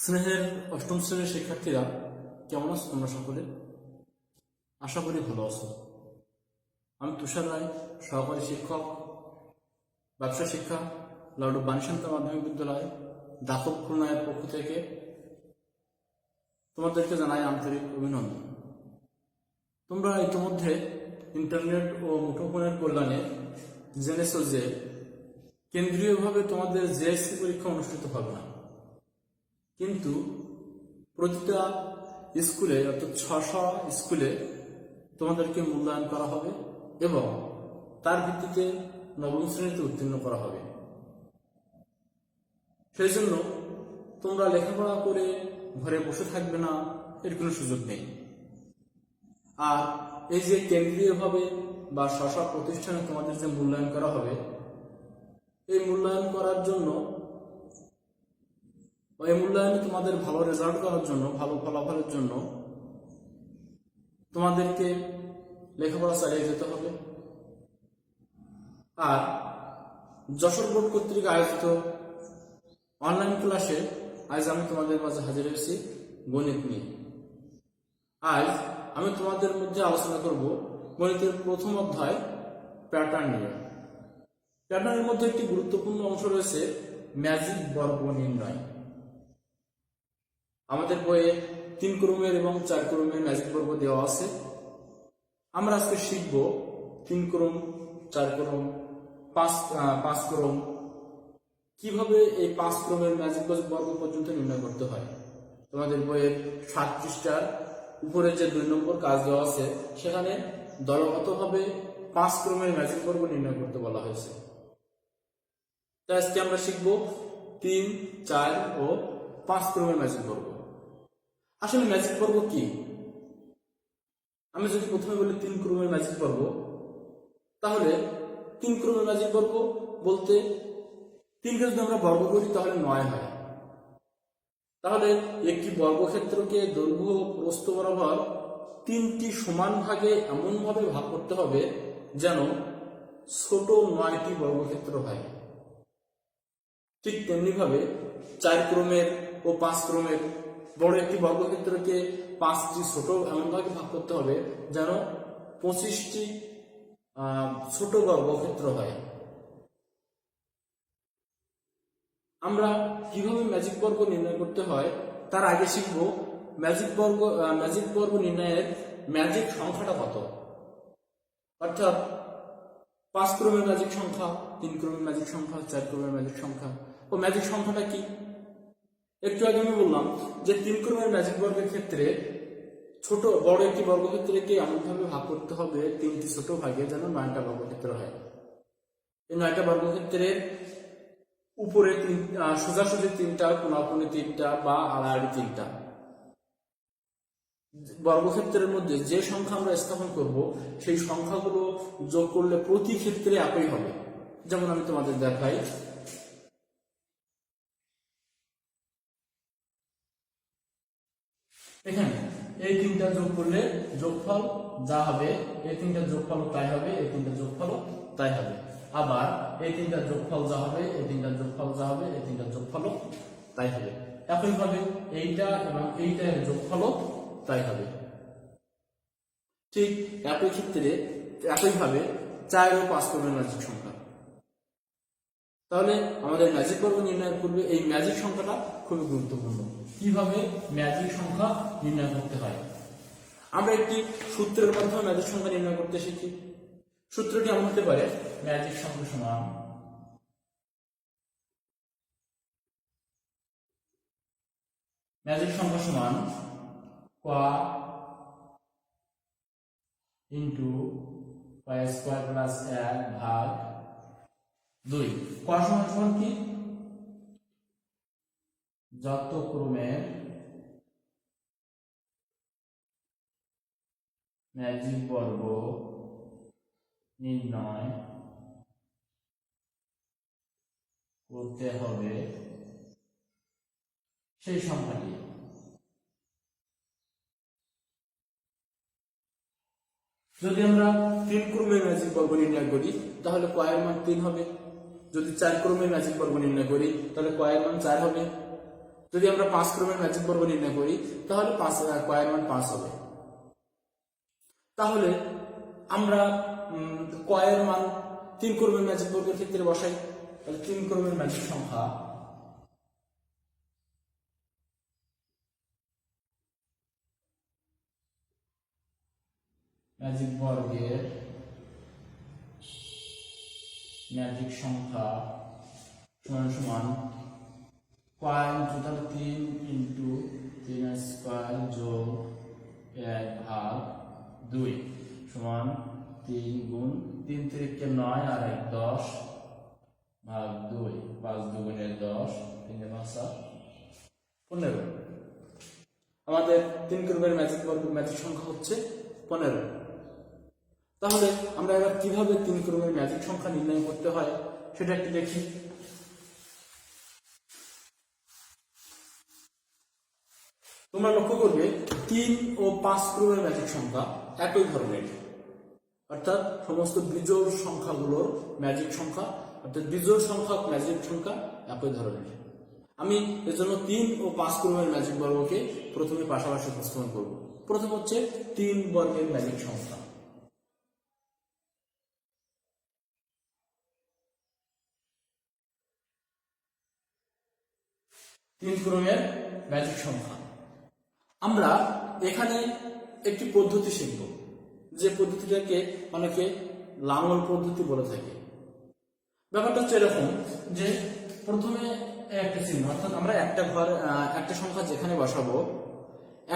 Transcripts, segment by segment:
স্নেহের অষ্টম শ্রেণির শিক্ষার্থীরা কেমন আছো তোমরা সকলে? আশা করি ভালো আছো। আমি তুষার রায়, সহকারী শিক্ষক, ব্যবসা শিক্ষা লাউডু বাণীশান্ত মাধ্যমিক বিদ্যালয়, দাতব খুলনায়ের পক্ষ থেকে তোমাদেরকে জানাই আন্তরিক অভিনন্দন। তোমরা ইতিমধ্যে ইন্টারনেট ও মুঠোফোনের কল্যাণে জেনেছো যে কেন্দ্রীয়ভাবে তোমাদের জেএসসি পরীক্ষা অনুষ্ঠিত হবে না। কিন্তু প্রতিটা স্কুলে অর্থাৎ ছশো স্কুলে তোমাদেরকে মূল্যায়ন করা হবে এবং তার ভিত্তিতে নবম শ্রেণীতে উত্তীর্ণ করা হবে। সেই জন্য তোমরা লেখাপড়া করে ঘরে বসে থাকবে না, এর কোনো সুযোগ নেই। আর এই যে কেন্দ্রীয়ভাবে বা স্ব প্রতিষ্ঠানে তোমাদের যে মূল্যায়ন করা হবে, এই মূল্যায়ন করার জন্য এই মূল্যায়নে তোমাদের ভালো রেজাল্ট করার জন্য, ভালো ফলাফলের জন্য তোমাদেরকে লেখাপড়া চালিয়ে যেতে হবে। আর যশোর বোর্ড কর্তৃক আয়োজিত অনলাইন ক্লাসে আজ আমি তোমাদের মাঝে হাজির হয়েছি গণিত নিয়ে। আজ আমি তোমাদের মধ্যে আলোচনা করব গণিতের প্রথম অধ্যায় প্যাটার্ন নিয়ে। প্যাটার্নের মধ্যে একটি গুরুত্বপূর্ণ অংশ রয়েছে ম্যাজিক বর্গ নির্ণয়। আমাদের বইয়ে তিন ক্রমের এবং চার ক্রমের ম্যাজিক পর্ব দেওয়া আছে। আমরা আজকে শিখব তিন ক্রম, চার ক্রম, পাঁচ পাঁচ ক্রম। কীভাবে এই পাঁচ ক্রমের ম্যাজিক বর্গ পর্যন্ত নির্ণয় করতে হয়? তোমাদের বইয়ের সাত পৃষ্ঠার উপরে যে দুই নম্বর কাজ দেওয়া আছে, সেখানে দলগতভাবে পাঁচ ক্রমের ম্যাজিক বর্গ নির্ণয় করতে বলা হয়েছে। তাই আজকে আমরা শিখব তিন, চার ও পাঁচ ক্রমের ম্যাজিক বর্গ আসলে ম্যাজিক পর্ব কি? আমি যদি প্রথমে বলি তিন ক্রমের ম্যাজিক পর্ব, তাহলে তিন ক্রমের ম্যাজিক পর্ব বলতে তিনকে যদি আমরা বর্গ করি, তাহলে নয় হয়। তাহলে একটি বর্গক্ষেত্রকে দৈর্ঘ্য ও প্রস্থ বরাবর তিনটি সমান ভাগে এমন ভাবে ভাগ করতে হবে যেন ছোট নয়টি বর্গক্ষেত্র হয়। ঠিক তেমনি ভাবে চার ক্রমের ও পাঁচ ক্রমের বড় একটি বর্গক্ষেত্রকে পাঁচটি ছোট এমনভাবে ভাগ করতে হবে যেন পঁচিশটি ছোট বর্গক্ষেত্র হয়। আমরা কীভাবে ম্যাজিক বর্গ নির্ণয় করতে হয় তার আগে শিখব ম্যাজিক বর্গ ম্যাজিক বর্গ নির্ণয়ের ম্যাজিক সংখ্যাটা কত? অর্থাৎ পাঁচ ক্রমের ম্যাজিক সংখ্যা, তিন ক্রমের ম্যাজিক সংখ্যা, চার ক্রমের ম্যাজিক সংখ্যা। ও ম্যাজিক সংখ্যাটা কি? একটু আগে আমি বললাম যে তিন ক্রমের ম্যাজিক বর্গের ক্ষেত্রে ছোট, বড় একটি বর্গক্ষেত্রকে এমনভাবে ভাগ করতে হবে? তিনটি ছোট ভাগে যেন নয়টা বর্গক্ষেত্র হয়। এই নয়টা বর্গক্ষেত্রের উপরে তিন সোজাসুজি তিনটা, কোনাকুনি তিনটা বা আড়াআড়ি তিনটা। বর্গক্ষেত্রের মধ্যে যে সংখ্যা আমরা স্থাপন করব, সেই সংখ্যাগুলো যোগ করলে প্রতি ক্ষেত্রে একই হবে। যেমন আমি তোমাদের দেখাই এখানে এই তিনটা যোগ করলে যোগফল যা হবে এই তিনটা যোগফল তাই হবে এই তিনটা যোগফল তাই হবে। আবার এই তিনটা যোগফল যা হবে এই তিনটা যোগফল যা হবে এই তিনটা যোগফল তাই হবে। একইভাবে এইটা এবং এইটা এইটার যোগফল তাই হবে। ঠিক একই ক্ষেত্রে একইভাবে চার ও পাঁচ ম্যাজিক সংখ্যা। তাহলে আমাদের ম্যাজিক বর্গ নির্ণয় করবে। এই ম্যাজিক সংখ্যাটা খুবই গুরুত্বপূর্ণ। কীভাবে ম্যাজিক সংখ্যা নির্ণয় করতে হয়? আমরা একটি সূত্রের মাধ্যমে ম্যাজিক সংখ্যা নির্ণয় করতে শিখি। সূত্রটি এমন হতে পারে ম্যাজিক সংখ্যা সমান ম্যাজিক সংখ্যা সমান কোয়া ইন্টু স্কোয়ার প্লাস এক ভাগ দুই কোয়া সমান কি? যত ক্রমের ম্যাজিক বর্গ নির্ণয় করতে হবে সেই সংখ্যাটি যদি আমরা তিন ক্রমের ম্যাজিক বর্গ নির্ণয় করি, তাহলে কয়ের মান তিন হবে। যদি চার ক্রমের ম্যাজিক বর্গ নির্ণয় করি, তাহলে কয়ের মান চার হবে। যদি আমরা পাঁচ ক্রমের ম্যাজিক বর্গ নির্ণয় করি, তাহলে পাঁচ কয়ের মান পাঁচ হবে। তাহলে আমরা কয়ের মান তিন ক্রমের ম্যাজিক বর্গের ক্ষেত্রে বসাই, তাহলে তিন ক্রমের ম্যাজিক সংখ্যা ম্যাজিক বর্গের ম্যাজিক সংখ্যা সমান সমান কয়েন টোটাল তিন ইন্টু তিন স্কোয়ার যোগ এক ভাগ দুই সমান তিন গুণ তিন তিরিখকে নয় আর এক দশ ভাগ দুই পাঁচ দুগুণে দশ তিনে পাঁচা পনেরো। আমাদের তিন ক্রমের ম্যাজিক ম্যাজিক সংখ্যা হচ্ছে পনেরো। তাহলে আমরা এবার কীভাবে তিন ক্রমের ম্যাজিক সংখ্যা নির্ণয় করতে হয় সেটা একটু দেখি। তোমরা লক্ষ্য করবে, তিন ও পাঁচ ক্রমের ম্যাজিক সংখ্যা একই ধরনের। অর্থাৎ সমস্ত বিজোড় সংখ্যাগুলোর ম্যাজিক সংখ্যা, অর্থাৎ বিজোড় সংখ্যা, ম্যাজিক সংখ্যা একই ধরনের। আমি এজন্য তিন ও পাঁচ ক্রমের ম্যাজিক বর্গকে প্রথমে পাশাপাশি উপস্থাপন করব। প্রথম হচ্ছে তিন বর্গের ম্যাজিক সংখ্যা। তিন ক্রমের ম্যাজিক সংখ্যা। আমরা এখানে একটি পদ্ধতি শিখব, যে পদ্ধতিটাকে অনেকে লাঙল পদ্ধতি বলে থাকে। ব্যাপারটা হচ্ছে এরকম যে প্রথমে একটা চিহ্ন, অর্থাৎ আমরা একটা ঘর একটা সংখ্যা যেখানে বসাবো,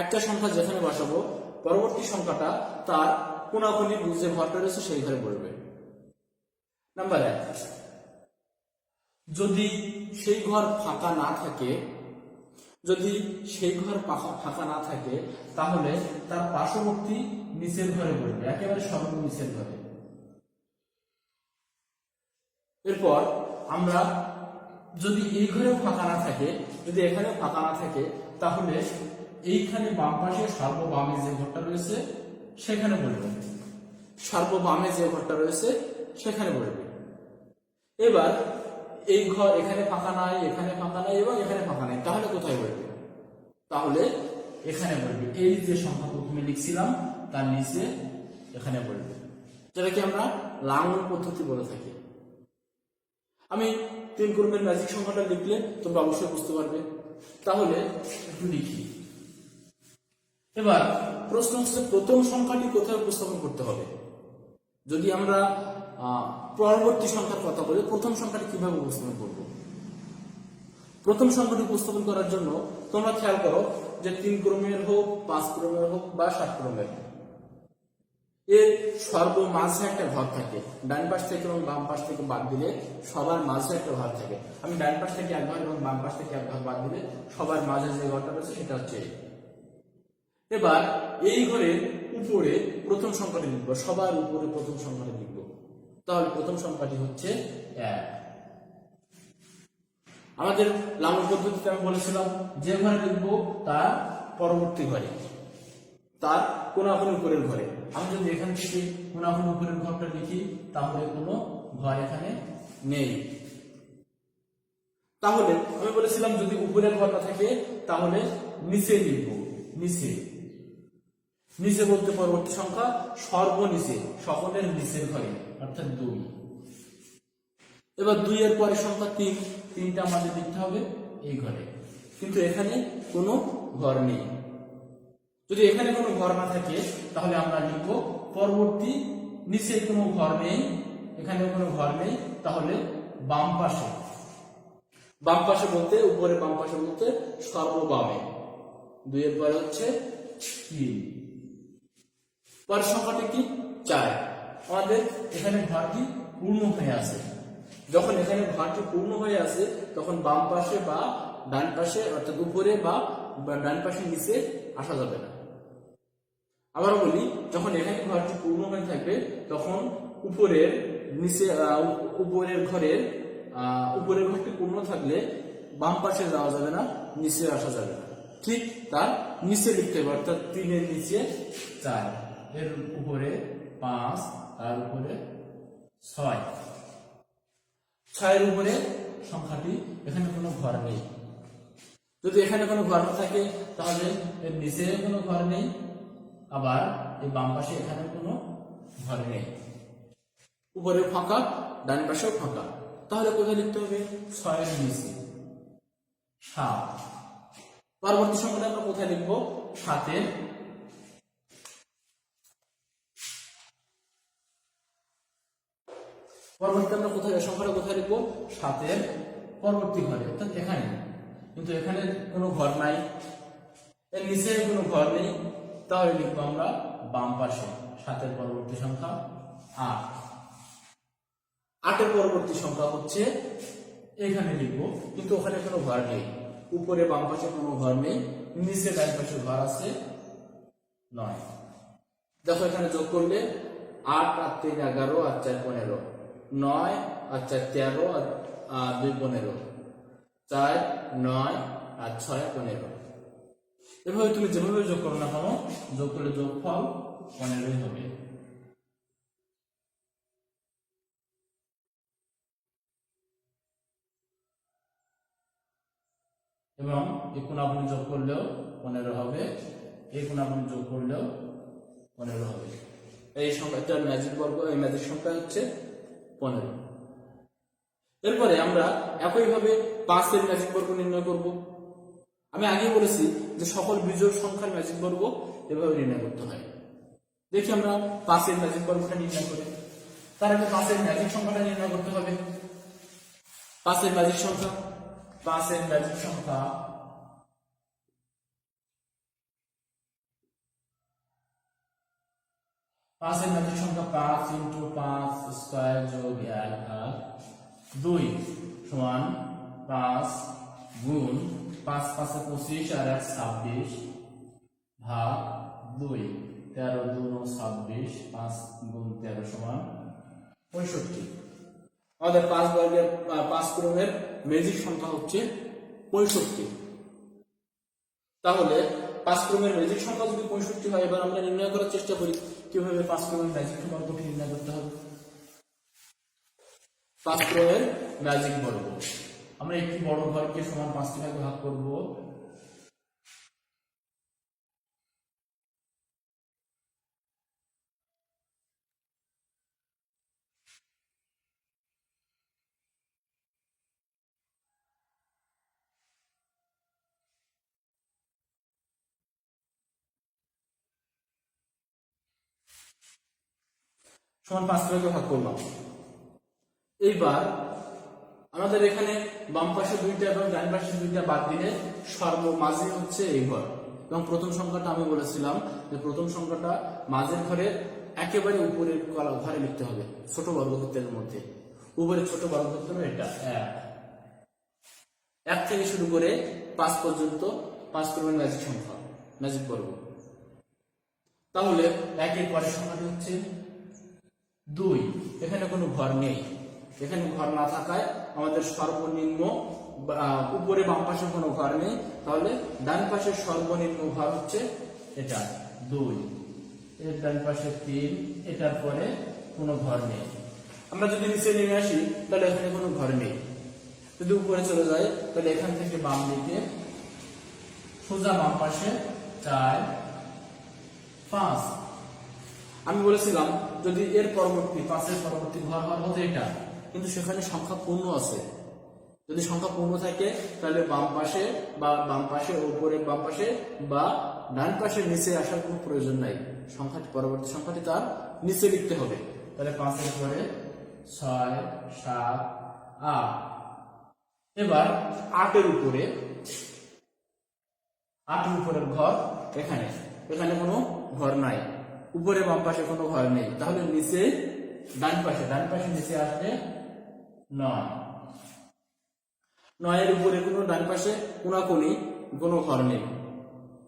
একটা সংখ্যা যেখানে বসাবো, পরবর্তী সংখ্যাটা তার কোনাকুনি যে ঘরটা রয়েছে সেই ঘরে পড়বে। নাম্বার এক, যদি সেই ঘর ফাঁকা না থাকে যদি সেই ঘর ফাঁকা না থাকে, তাহলে তার পার্শ্ববর্তী নিচের ঘরে পড়বে, একেবারে সর্ব নিচের ঘরে। এরপর আমরা যদি এই ঘরেও ফাঁকা না থাকে, যদি এখানে ফাঁকা না থাকে, তাহলে এইখানে বাম পাশে সর্ববামে যে ঘরটা রয়েছে, সেখানে পড়বে। সর্ববামে যে ঘরটা রয়েছে, সেখানে পড়বে। এবার এই ঘর এখানে ফাঁকা নাই, এখানে ফাঁকা নাই এবং এখানে ফাঁকা নাই, তাহলে কোথায় পড়বে তাহলে এখানে বলবে। এই যে সংখ্যা প্রথমে লিখছিলাম, তার নিচে এখানে পড়বে যেটাকে আমরা লাঙল পদ্ধতি বলে থাকি। আমি তিন কর্মের ম্যাজিক সংখ্যাটা লিখলে তোমরা অবশ্যই বুঝতে পারবে। তাহলে একটু লিখি। এবার প্রশ্ন হচ্ছে, প্রথম সংখ্যাটি কোথায় উপস্থাপন করতে হবে? যদি আমরা পরবর্তী সংখ্যার কথা বলি, প্রথম সংখ্যাটি কীভাবে উপস্থাপন করব? প্রথম সংখ্যাটি উপস্থাপন করার জন্য তোমরা খেয়াল করো যে তিন ক্রমের হোক, পাঁচ ক্রমের হোক বা সাত ক্রমের হোক। এর সর্ব মাঝে একটা ঘর থাকে। ডান পাশ থেকে এবং বাম পাশ থেকে বাদ দিলে সবার মাঝে একটা ঘর থাকে। আমি ডান পাশ থেকে এক ঘর এবং বাম পাশ থেকে এক ঘর বাদ দিলে সবার মাঝে যে ঘরটা রয়েছে সেটা হচ্ছে এবার এই ঘরের উপরে প্রথম সংখ্যাটি লিখব। সবার উপরে প্রথম সংখ্যাটি তাহলে প্রথম সংখ্যাটি হচ্ছে এক। আমাদের লালন পদ্ধতিতে আমি বলেছিলাম, যে ঘরে লিখব তার পরবর্তী ঘরে, তার কোনাকুনি উপরের ঘরে। আমি যদি এখান থেকে কোনাকুনি উপরের ঘরটা লিখি, তাহলে কোনো ঘর এখানে নেই। তাহলে আমি বলেছিলাম, যদি উপরের ঘরটা থাকে, তাহলে নিচে লিখব, নিচে। নিচে বলতে পরবর্তী সংখ্যা সর্বনিচে, সকলের নিচের ঘরে। অর্থাৎ দুই। এবার দুই এর পরের সংখ্যা তিন। তিনটা আমাদের হবে এই ঘরে। কিন্তু এখানে কোনো ঘর নেই। যদি এখানে কোনো ঘর না থাকে, তাহলে আমরা লিখব পরবর্তী নিচে কোনো ঘর নেই এখানে কোনো ঘর নেই, তাহলে বাম পাশে। বাম পাশে বলতে, উপরে বাম পাশে বলতে সর্ববামে। দুইয়ের পরে হচ্ছে তিন। পরের সংখ্যাটি কি? চার। আমাদের এখানে ঘরটি পূর্ণ হয়ে আছে। যখন এখানে ঘরটি পূর্ণ হয়ে আছে, তখন বাম পাশে বা ডান পাশে, অর্থাৎ উপরে বা ডান পাশে নিচে আসা যাবে না। আবার বলি, যখন এখানে ঘরটি পূর্ণ হয়ে থাকবে, তখন উপরের নিচে উপরের ঘরের উপরের ঘরটি পূর্ণ থাকলে বাম পাশে যাওয়া যাবে না, নিচে আসা যাবে না। ঠিক তার নিচে লিখতে হবে, অর্থাৎ তিনের নিচে চার, এর উপরে পাঁচ তার উপরে ছয়। ছয়ের উপরে সংখ্যাটি এখানে কোনো ঘর নেই। যদি এখানে কোনো ঘর না থাকে তাহলে এর নিচে কোনো ঘর নেই আবার এই বাম পাশে এখানে কোনো ঘর নেই। উপরে ফাঁকা ডান পাশেও ফাঁকা। তাহলে কোথায় লিখতে হবে? ছয়ের নিচে। সাত। পরবর্তী সংখ্যাটা আমরা কোথায় লিখব? সাতের পরবর্তী আমরা কোথায় সংখ্যাটা কোথায় লিখব? সাতের পরবর্তী ঘরে। অর্থাৎ এখানে। কিন্তু এখানে কোনো ঘর নাই। এর নিচে কোনো ঘর নেই। তাহলে লিখব আমরা বাম পাশে। সাতের পরবর্তী সংখ্যা আট। আটের পরবর্তী সংখ্যা হচ্ছে এখানে লিখব। কিন্তু ওখানে কোনো ঘর নেই। উপরে, বাম পাশে কোনো ঘর নেই। নিচে, ডান পাশে ঘর আছে নয়। দেখো এখানে যোগ করলে আট আর তিন, এগারো আর চার, পনেরো। নয় আর চার তেরো আর দুই পনেরো। চার, নয় আর ছয় পনেরো। এভাবে তুমি যেভাবে যোগ করো না কেন, যোগ করলে যোগ ফল পনেরোই হবে। এবং এই কোনাগুনি যোগ করলেও পনেরো হবে, এই কোনাগুনি যোগ করলেও পনেরো হবে। এই সংখ্যাটার ম্যাজিক বর্গ, এই ম্যাজিক সংখ্যা হচ্ছে পনেরো এরপরে আমরা একইভাবে পাঁচের ম্যাজিক বর্গ নির্ণয় করব। আমি আগে বলেছি যে সকল বিজোড় সংখ্যার ম্যাজিক বর্গ এভাবে নির্ণয় করতে হয়। দেখি আমরা পাঁচের ম্যাজিক বর্গটা নির্ণয় করি। তার আগে পাঁচের ম্যাজিক সংখ্যাটা নির্ণয় করতে হবে। পাঁচের ম্যাজিক সংখ্যা, পাঁচের ম্যাজিক সংখ্যা পাঁচের ম্যাজিক সংখ্যা পাঁচ ইন্টু পাঁচ স্কোয়ার যোগ এক আর দুই সমান পাঁচ গুণ পাঁচ পাঁচে পঁচিশ আর এক ছাব্বিশ ভাগ দুই, তেরো দুন ছাব্বিশ, পাঁচ গুণ তেরো সমান পঁয়ষট্টি। আমাদের পাঁচ বর্গের পাঁচ ক্রমের ম্যাজিক সংখ্যা হচ্ছে পঁয়ষট্টি। তাহলে পাঁচ ক্রমের ম্যাজিক সংখ্যা যদি পঁয়ষট্টি হয়, এবার আমরা নির্ণয় করার চেষ্টা করি কীভাবে পাঁচ ক্রমের ম্যাজিক বর্গটি নির্ণয় করতে হবে। পাঁচ ক্রমের ম্যাজিক বর্গ। আমরা একটি বড় ঘরকে সমান পাঁচটি ভাগে ভাগ করব। সমান পাঁচ ভাগে ভাগ করলাম। এইবার আমাদের এখানে বাম পাশে দুইটা এবং ডান পাশে দুইটা বাদ দিলে সর্বমাঝে হচ্ছে এই ঘর। এবং প্রথম সংখ্যাটা আমি বলেছিলাম যে প্রথম সংখ্যাটা মাঝের ঘরের একেবারে উপরের কলা- ঘরে লিখতে হবে, ছোট বর্গক্ষেত্রের মধ্যে। উপরে ছোট বর্গক্ষেত্র এটা, এক। এক থেকে শুরু করে পাঁচ পর্যন্ত পাঁচ ক্রমের ম্যাজিক সংখ্যা ম্যাজিক বর্গ। তাহলে একের পরের সংখ্যাটি হচ্ছে দুই, এখানে কোনো ঘর নেই। এখানে ঘর না থাকায় আমাদের সর্বনিম্ন উপরে বাম পাশে কোনো ঘর নেই। তাহলে ডান পাশে সর্বনিম্ন ঘর হচ্ছে এটা। দুই, এর ডান পাশে তিন, এটার পরে কোনো ঘর নেই। আমরা যদি নিচে নেমে আসি, তাহলে এখানে কোনো ঘর নেই। যদি উপরে চলে যায় তাহলে এখান থেকে বাম দিকে সোজা বাম পাশে চার, পাঁচ আমি বলেছিলাম, যদি এর পরবর্তী, পাঁচের পরবর্তী ঘর ঘর হতো এটা। কিন্তু সেখানে সংখ্যা পূর্ণ আছে। যদি সংখ্যা পূর্ণ থাকে, তাহলে বাম পাশে বা বাম পাশে, উপরে বাম পাশে বা ডান পাশে নিচে আসার কোনো প্রয়োজন নাই। সংখ্যাটি, পরবর্তী সংখ্যাটি তার নিচে লিখতে হবে। তাহলে পাঁচের পরে ছয়, সাত, আট। এবার আটের উপরে, আটের উপরের ঘর এখানে। এখানে কোনো ঘর নাই। উপরে বাম পাশে কোনো ঘর নেই। তাহলে নিচে ডান পাশে ডান পাশে নিচে আসবে নয়। নয়ের উপরে কোনো ডান পাশে কোনাকুনি কোনো ঘর নেই।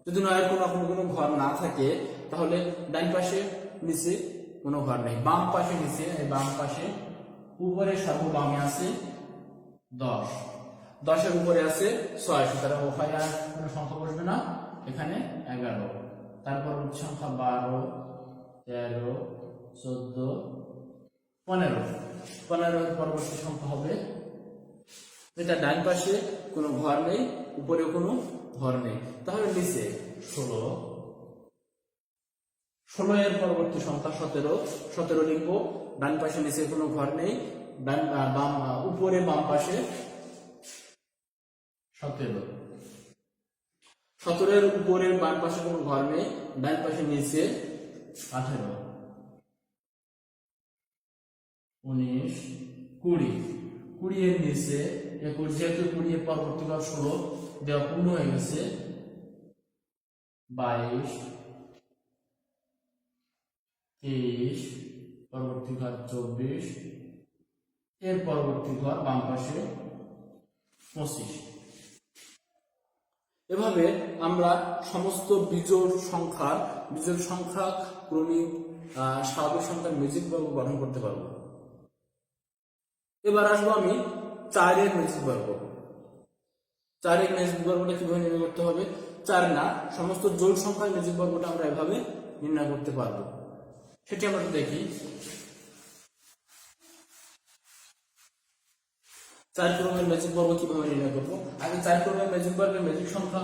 যদি নয়ের কোনো কোনো ঘর না থাকে, তাহলে ডান পাশে নিচে কোনো ঘর নেই। বাম পাশে নিচে বাম পাশে উপরে সর্ব বামে আছে দশ। দশের উপরে আছে ছয়, সুতরাং ওখানে আর কোনো সংখ্যা বসবে না। এখানে এগারো। তারপর সংখ্যা বারো। তেরো, চোদ্দ, পনেরো। পনেরো পরবর্তী সংখ্যা হবে। এটা ডান পাশে কোনো ঘর নেই উপরে কোনো ঘর নেই। তাহলে নিচে ষোলো। ষোলো এর পরবর্তী সংখ্যা সতেরো। সতেরো লিখব। ডান পাশে নিচে কোনো ঘর নেই। ডান বাম উপরে বাম পাশে সতেরো। সতেরোর উপরের বাম পাশে কোনো ঘর নেই। ডান পাশে নিচে আঠেরো, উনিশ, কুড়ি। কুড়ি এর নিচে একুশ, যেহেতু কুড়ি এর পরবর্তী ঘর ষোলো, দেওয়া পূর্ণ হয়ে গেছে। বাইশ, তেইশ পরবর্তী ঘর চব্বিশ, এর পরবর্তী ঘর বাম পাশে পঁচিশ। এভাবে আমরা সমস্ত বিজোড় সংখ্যার, বিজোড় সংখ্যা ক্রমিক স্বাভাবিক সংখ্যার ম্যাজিক বর্গ গঠন করতে পারব। এবার আসব আমি চারের ম্যাজিক বর্গ চারের ম্যাজিক বর্গটা কীভাবে নির্ণয় করতে হবে? চার না, সমস্ত জোড় সংখ্যার ম্যাজিক বর্গটা আমরা এভাবে নির্ণয় করতে পারব। সেটি আমরা দেখি। চার ক্রমের ম্যাজিক বর্গ কীভাবে নির্ণয় করব? আগে চার ক্রমের ম্যাজিক বর্গের ম্যাজিক সংখ্যা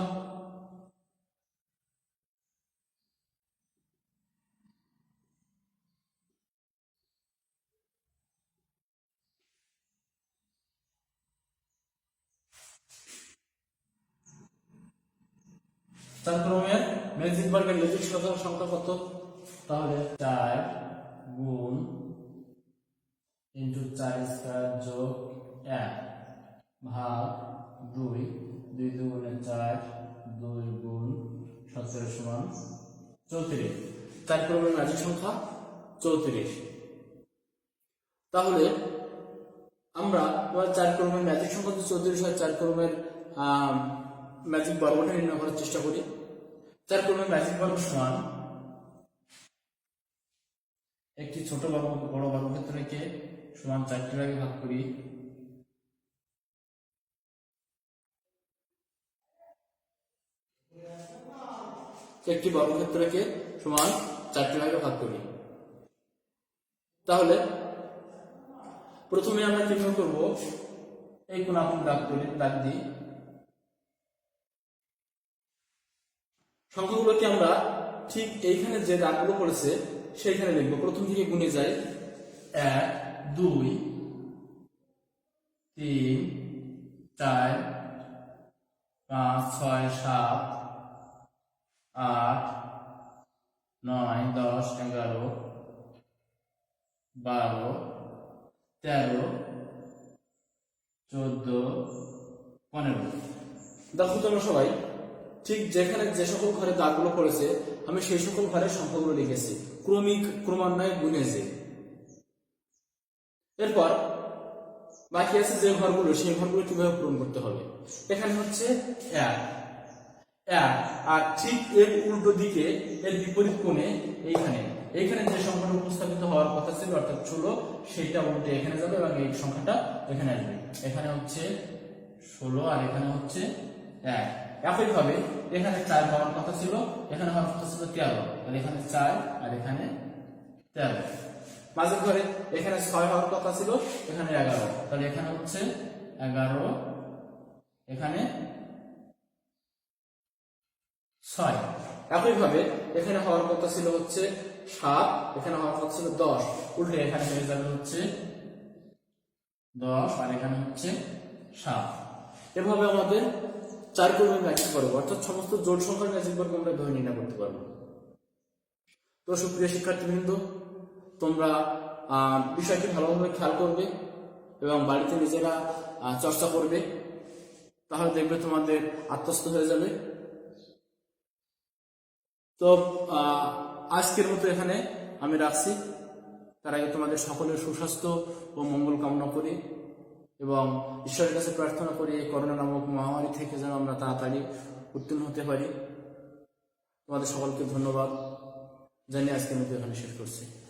চার ক্রমের ম্যাজিক বর্গের ম্যাজিক সংখ্যা সংখ্যা কত? তাহলে চার গুণ ইন্টু চার স্কয়ার যোগ এক ভাগ দুই দুই দুগুণে চার, দুই গুণ সতেরো সমান চৌত্রিশ। চার ক্রমের ম্যাজিক সংখ্যা চৌত্রিশ। তাহলে আমরা চার ক্রমের ম্যাজিক সংখ্যা চৌত্রিশ হয়, চার ক্রমের ম্যাজিক বর্গটা নির্ণয় করার চেষ্টা করি। চার ক্রমের ম্যাজিক বর্গ সমান। একটি ছোট বর্গ বড় বর্গক্ষেত্রকে সমান চারটি ভাগে ভাগ করি। একটি বর্গক্ষেত্রকে সমান চারটি ভাগে ভাগ করি। তাহলে প্রথমে আমরা চিহ্ন করব? এই আপন দাগ করি, দাগ দিই। সংখ্যাগুলোকে আমরা ঠিক এইখানে যে দাগগুলো পড়েছে, সেইখানে লিখব। প্রথম থেকে গুণে যাই। এক, দুই, তিন, চার, পাঁচ, ছয়, সাত, আট, নয়, দশ, এগারো, বারো, তেরো, চোদ্দ, পনেরো। দেখো তোমরা সবাই ঠিক যেখানে যে সকল ঘরে দাগগুলো পড়েছে, আমি সেই সকল ঘরের সংখ্যাগুলো লিখেছি। ক্রমিক, ক্রমান্বয়ে গুণে যে। এরপর বাকি আছে যে ঘরগুলো, সেই ঘরগুলো কীভাবে পূরণ করতে হবে? এখানে হচ্ছে এক। এক, আর ঠিক এর উল্টো দিকে, এর বিপরীত কোণে এইখানে। এইখানে যে সংখ্যাটা উপস্থাপিত হওয়ার কথা ছিল, অর্থাৎ ষোলো, সেইটা উল্টে এখানে যাবে এবং এই সংখ্যাটা এখানে আসবে। এখানে হচ্ছে ষোলো, আর এখানে হচ্ছে এক। একইভাবে এখানে চার হওয়ার কথা ছিল, এখানে হওয়ার কথা ছিল তেরো। আর এখানে চার আর এখানে তেরো। মাঝে ঘরে এখানে ছয় হওয়ার কথা ছিল, এখানে এগারো। তাহলে এখানে হচ্ছে এগারো, এখানে ছয়। একইভাবে এখানে হওয়ার কথা ছিল হচ্ছে সাত, এখানে হওয়ার কথা ছিল দশ। উল্টে এখানে হয়ে যাবে হচ্ছে দশ আর এখানে হচ্ছে সাত। এভাবে আমাদের চার ক্রমের ম্যাজিক বর্গ অর্থাৎ সমস্ত জোট সংখ্যার ম্যাজিক বর্গ আমরা এভাবে নির্ণয় করতে পারব। তো সুপ্রিয় শিক্ষার্থীবৃন্দ, তোমরা বিষয়টি ভালোভাবে খেয়াল করবে এবং বাড়িতে নিজেরা চর্চা করবে, তাহলে দেখবে তোমাদের আত্মস্থ হয়ে যাবে। তো আজকের মতো এখানে আমি রাখছি। তার আগে তোমাদের সকলের সুস্বাস্থ্য ও মঙ্গল কামনা করি। এবং ঈশ্বরের কাছে প্রার্থনা করি এই করোনা নামক মহামারী থেকে যেন আমরা তাড়াতাড়ি উত্তীর্ণ হতে পারি। তোমাদের সকলকে ধন্যবাদ। জানিয়ে আজকে মধ্যে এখানে শেষ করছি।